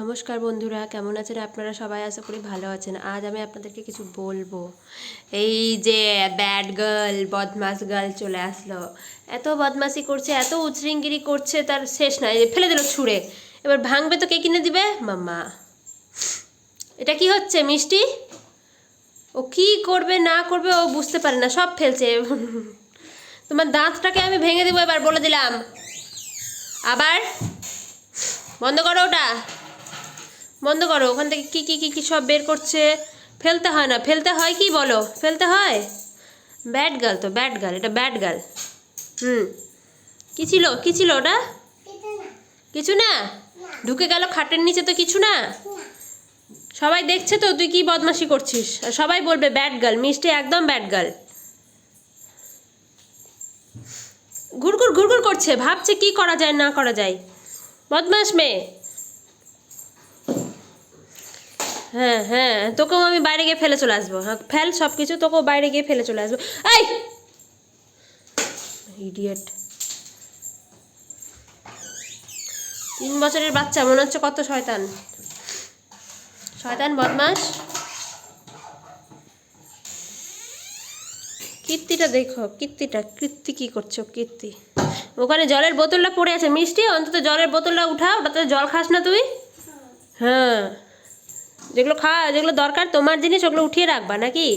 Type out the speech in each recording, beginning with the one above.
নমস্কার বন্ধুরা, কেমন আছেন আপনারা সবাই? আশা করি ভালো আছেন। আজ আমি আপনাদেরকে কিছু বলব। এই যে ব্যাড গার্ল বদমাস গার্ল চলে আসলো। এত বদমাসি করছে, এত উচরিঙ্গিরি করছে, তার শেষ নাই। ফেলে দিল ছুঁড়ে। এবার ভাঙবে তো কে কিনে দিবে? মাম্মা। এটা কি হচ্ছে, মিষ্টি? ও কি করবে, না করবে, ও বুঝতে পারে না। সব ফেলছে। তোমার দাঁতটাকে আমি ভেঙে দেবো এবার, বলে দিলাম। আবার? বন্ধ করো ওটা। বন্ধ করো, ওখান থেকে কি কি কি কি সব বের করছে? ফেলতে হয় না, ফেলতে হয় কি বলো? ফেলতে হয়? ব্যাট গাল তো ব্যাট গাল এটা ব্যাড গাল হুম। কি ছিল কি ছিল ওটা? কিছু না। ঢুকে গেল খাটের নিচে তো কিছু না। সবাই দেখছে তো, তুই কি বদমাশি করছিস? সবাই বলবে ব্যাড গাল মিষ্টি একদম ব্যাড গাল ঘুরঘুর ঘুরঘুর করছে, ভাবছে কি করা যায়, না করা যায়। বদমাস মেয়ে। হ্যাঁ হ্যাঁ। তোকেও আমি বাইরে গিয়ে ফেলে চলে আসব। হ্যাঁ ফেল সব কিছু তোকেও বাইরে গিয়ে ফেলে চলে আসব। এই! ইডিয়েট তিন বছরের বাচ্চা, মনে হচ্ছে কত শয়তান। শয়তান বদমাস কীর্তিটা দেখো, কীর্তিটা, কীর্তি কি করছ, কীর্তি? ওখানে জলের বোতলটা পড়ে আছে, মিষ্টি? অন্তত জলের বোতলটা উঠা ওটাতে জল খাস না তুই? হ্যাঁ। যেগুলো খা যেগুলো দরকার তোমার জিনিস ওগুলো উঠিয়ে রাখবা নাকি?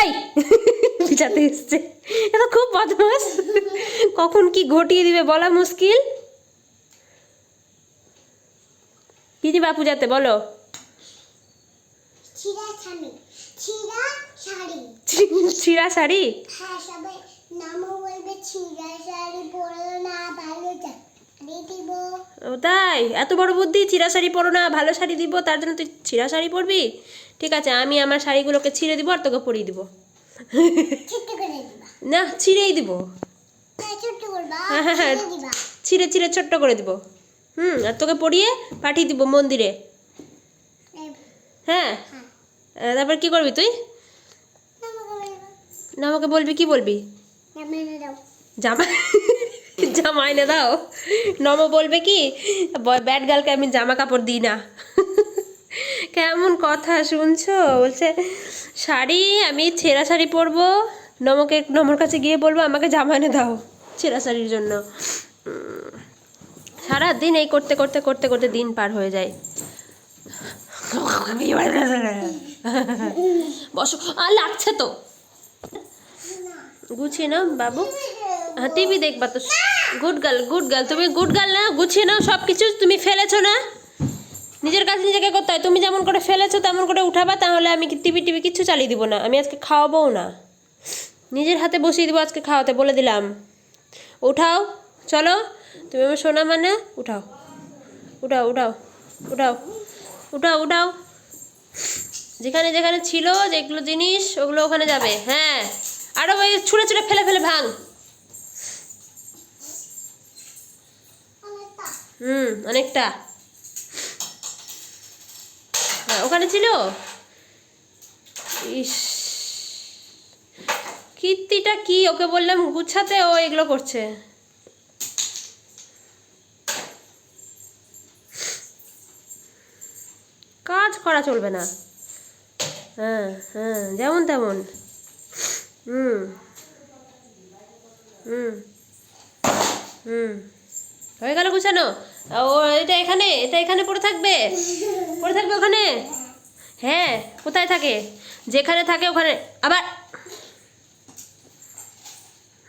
এই! পিছাতে এসছে। এটা খুব বদমাস। কখন কি ঘটিয়ে দিবে বলা মুশকিল? কি দিবা পূজাতে বলো? ছিঁড়া শাড়ি। হ্যাঁ সবাই নামও বলবে ছিঁড়া শাড়ি পরো না ভালো দিব ও তাই? এত বড় বুদ্ধি? ছিঁড়া শাড়ি পরো না ভালো শাড়ি দিব তার জন্য তুই ছিঁড়া শাড়ি পরবি? ঠিক আছে আমি আমার শাড়িগুলোকে ছিঁড়ে দিব আর তোকে পরিয়ে দিব। ছোট্ট করে দিবা। না ছিঁড়েই দিব। হ্যাঁ হ্যাঁ, হ্যাঁ। ছিঁড়ে ছিঁড়ে ছোট্ট করে দিব। হুম আর তোকে পরিয়ে পাঠিয়ে দিব মন্দিরে। হ্যাঁ? তারপর কি করবি তুই? না আমাকে বলবি কি বলবি? জামা? জামা এনে দাও। নম বলবে কি ব্যাড গার্লকে আমি জামা কাপড় দিই না। কেমন কথা শুনছো? বলছে শাড়ি আমি ছেঁড়া শাড়ি পরবো। নমকে নমর কাছে গিয়ে বলব আমাকে জামা এনে দাও ছেঁড়া শাড়ির জন্য। উম, সারাদিন এই করতে করতে করতে করতে দিন পার হয়ে যায়। বসো আর লাগছে তো। গুছিয়ে নাও বাবু। হ্যাঁ টিভি দেখবা তো। গুড গার্ল গুড গার্ল তুমি গুড গার্ল না, গুছিয়ে নাও সব কিছু তুমি ফেলেছো না? নিজের কাছে নিজেকে করতে হয়। তুমি যেমন করে ফেলেছো, তেমন করে উঠাবা, তাহলে আমি টিভি টিভি কিছু চালিয়ে দিব না? আমি আজকে খাওয়াবও না। নিজের হাতে বসিয়ে দিব আজকে খাওয়াতে, বলে দিলাম। উঠাও, চলো। তুমি আমার সোনা মানে উঠাও। উঠাও উঠাও উঠাও উঠাও উঠাও। যেখানে যেখানে ছিল যেগুলো জিনিস, ওগুলো ওখানে যাবে। হ্যাঁ। আরও ওই ছুঁড়ে ছুঁড়ে ফেলে ফেলে, ভাঙ। হুম, অনেকটা। হ্যাঁ ওখানে ছিল? ইস। কীর্তিটা কি? ওকে বললাম গুছাতে, ও এগুলো করছে। কাজ করা চলবে না। হ্যাঁ হ্যাঁ যেমন তেমন। হুম হুম হুম। হয়ে গেল গুছানো? ও, এটা এখানে? এটা এখানে পড়ে থাকবে? পড়ে থাকবে ওখানে? হ্যাঁ কোথায় থাকে? যেখানে থাকে ওখানে। আবার।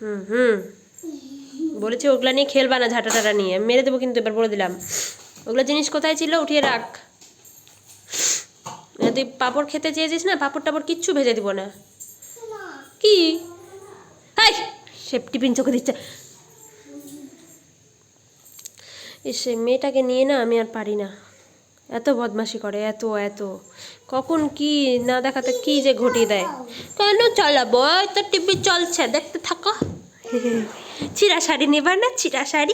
হুম হুম। বলেছি ওগুলা নিয়ে খেলবা না ঝাঁটা টাটা নিয়ে। মেরে দেবো কিন্তু এবার, বলে দিলাম। ওগুলো জিনিস কোথায় ছিল? উঠিয়ে রাখ। তুই পাপড় খেতে চেয়েছিস না? পাপড় টাপড় কিচ্ছু ভেজে দিব না না। কি? হাই! সেফটি পিন চোখে দিচ্ছে। সে মেয়েটাকে নিয়ে না আমি আর পারি না। এত বদমাশি করে এত এত। কখন কি না দেখাতে কি যে ঘটিয়ে দেয়? কেন চালাবো? তো টিভি চলছে দেখতে থাকো। চিরা শাড়ি নেবা না? চিরা শাড়ি?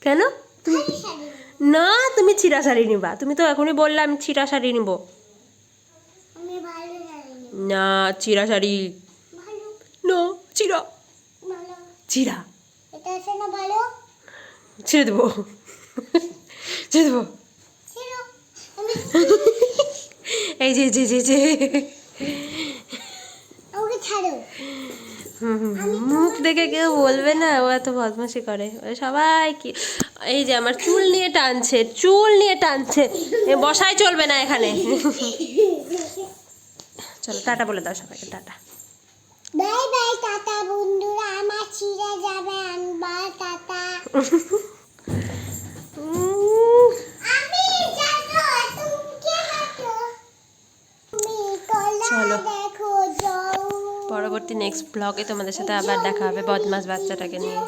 কেন? না তুমি চিরা শাড়ি নিবা। তুমি তো এখনই বললে আমি চিরা শাড়ি নিব। না চিরা শাড়ি। না চিরা। চিরা। এটা আছে না ভালো? ছেড়ে দেবো। ছেড়ে দেবো। এই যে যে যে। যে। মুখ দেখে কেউ বলবে না ও এত বদমাশি করে। সবাই কি এই যে আমার চুল নিয়ে টানছে চুল নিয়ে টানছে। এ বসাই চলবে না এখানে। চলো টাটা বলে দাও সবাইকে টাটা। বাই বাই টাটা বন্ধুরা। আমার ছিঁড়ে যাবে আনবার টাটা। চলো। পরবর্তী নেক্সট ব্লগে তোমাদের সাথে আবার দেখা হবে বদমাস বাচ্চাটাকে নিয়ে